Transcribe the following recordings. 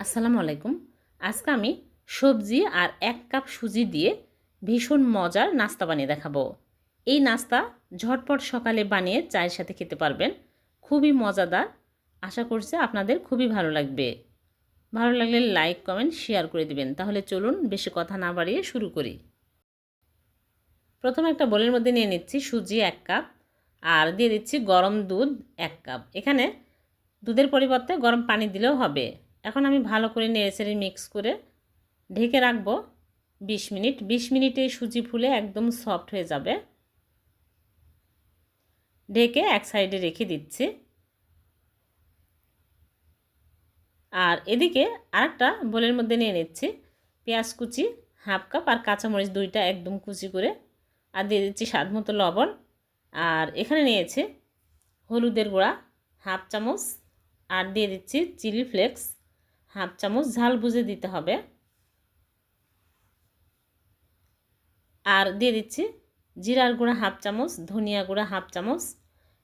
আসসালামু আলাইকুম। আজকে আমি সবজি আর এক কাপ সুজি দিয়ে ভীষণ মজার নাস্তা বানিয়ে দেখাবো। এই নাস্তা ঝটপট সকালে বানিয়ে চায়ের সাথে খেতে পারবেন। খুবই মজাদার। আশা করছি আপনাদের খুবই ভালো লাগবে। ভালো লাগলে লাইক, কমেন্ট, শেয়ার করে দিবেন। তাহলে চলুন বেশি কথা না বাড়িয়ে শুরু করি। প্রথমে একটা বোলের মধ্যে নিয়ে নিচ্ছি সুজি এক কাপ আর দিয়ে দিচ্ছি গরম দুধ এক কাপ। এখানে দুধের পরিবর্তে গরম পানি দিলেও হবে। এখন আমি ভালো করে নেড়েচেড়ে মিক্স করে ঢেকে রাখব বিশ মিনিট। বিশ মিনিটে সুজি ফুলে একদম সফট হয়ে যাবে। ঢেকে এক সাইডে রেখে দিচ্ছি। আর এদিকে আরেকটা বোলের মধ্যে নিয়ে নিচ্ছি পেঁয়াজ কুচি, হাফ কাপ আর কাঁচামরিচ দুইটা একদম কুচি করে। আর দিয়ে দিচ্ছি স্বাদ মতো লবণ। আর এখানে নিয়েছি হলুদের গুঁড়া, হাফ চামচ। আর দিয়ে দিচ্ছি চিলি ফ্লেক্স। হাফ চামচ ঝাল বুঝে দিতে হবে। আর দিয়ে দিচ্ছি জিরার গুঁড়া হাফ চামচ, ধনিয়া গুঁড়া হাফ চামচ।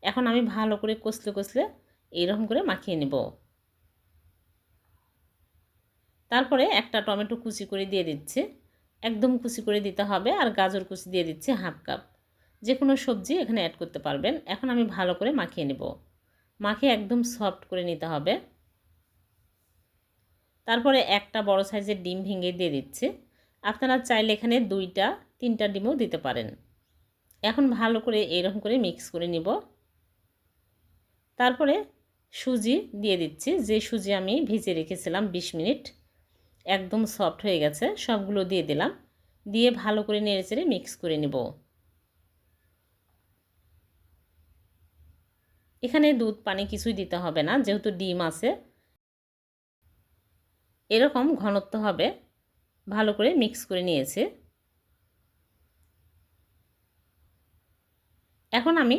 এখন আমি ভালো করে কষলে কষলে এইরকম করে মাখিয়ে নেব। তারপরে একটা টমেটো কুচি করে দিয়ে দিচ্ছি। একদম কুচি করে দিতে হবে আর গাজর কুচি দিয়ে দিচ্ছি হাফ কাপ। যে কোনো সবজি এখানে অ্যাড করতে পারবেন। এখন আমি ভালো করে মাখিয়ে নেব। মাখিয়ে একদম সফট করে নিতে হবে। তারপরে একটা বড় সাইজের ডিম ভেঙে দিয়ে দিচ্ছে। আপনারা চাইলে এখানে দুইটা, তিনটা ডিমও দিতে পারেন। এখন ভালো করে এরকম করে মিক্স করে নিব। তারপরে সুজি দিয়ে দিচ্ছি। যে সুজি আমি ভিজে রেখেছিলাম ২০ মিনিট, একদম সফট হয়ে গেছে, সবগুলো দিয়ে দিলাম। দিয়ে ভালো করে নেড়ে চেড়ে মিক্স করে নেব। এখানে দুধ, পানি কিছুই দিতে হবে না, যেহেতু ডিম আছে। এরকম ঘনত্ব হবে, ভালো করে মিক্স করে নিয়েছে। এখন আমি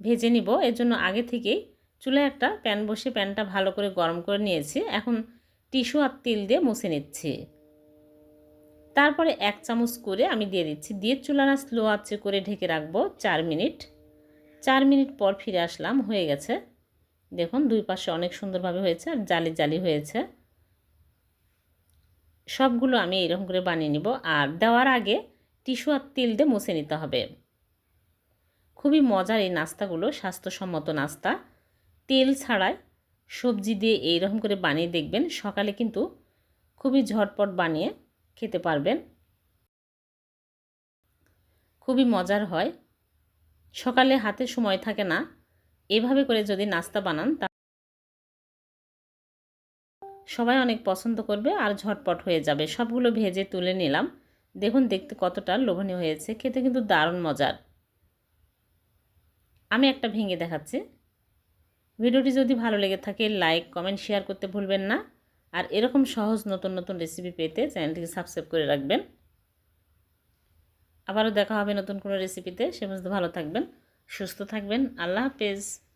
ভেজে নিব, এর জন্য আগে থেকেই চুলে একটা প্যান বসে প্যানটা ভালো করে গরম করে নিয়েছি। এখন টিস্যু আর তেল দিয়ে মুছে নিচ্ছি। তারপরে এক চামচ করে আমি দিয়ে দিচ্ছি। দিয়ে চুলানা স্লো আঁচে করে ঢেকে রাখব চার মিনিট। চার মিনিট পর ফিরে আসলাম, হয়ে গেছে। দেখুন, দুই পাশে অনেক সুন্দরভাবে হয়েছে আর জালি জালি হয়েছে। সবগুলো আমি এরকম করে বানিয়ে নিব। আর দেওয়ার আগে টিস্যু আর তেল দিয়ে মুছে নিতে হবে। খুবই মজার এই নাস্তাগুলো, স্বাস্থ্যসম্মত নাস্তা। তেল ছাড়াই সবজি দিয়ে এইরকম করে বানিয়ে দেখবেন, সকালে কিন্তু খুবই ঝটপট বানিয়ে খেতে পারবেন। খুবই মজার হয়। সকালে হাতে সময় থাকে না। এভাবে করে যদি নাস্তা বানান সবাই অনেক পছন্দ করবে আর ঝটপট হয়ে যাবে। সবগুলো ভেজে তুলে নিলাম। দেখুন, দেখতে কতটা লোভনীয় হয়েছে। খেতে কিন্তু দারুণ মজার। আমি একটা ভেঙে দেখাচ্ছি। ভিডিওটি যদি ভালো লেগে থাকে, লাইক, কমেন্ট, শেয়ার করতে ভুলবেন না। আর এরকম সহজ নতুন নতুন রেসিপি পেতে চ্যানেলটিকে সাবস্ক্রাইব করে রাখবেন। আবারও দেখা হবে নতুন কোনো রেসিপিতে। সে বুঝতে ভালো থাকবেন, সুস্থ থাকবেন। আল্লাহ হাফেজ।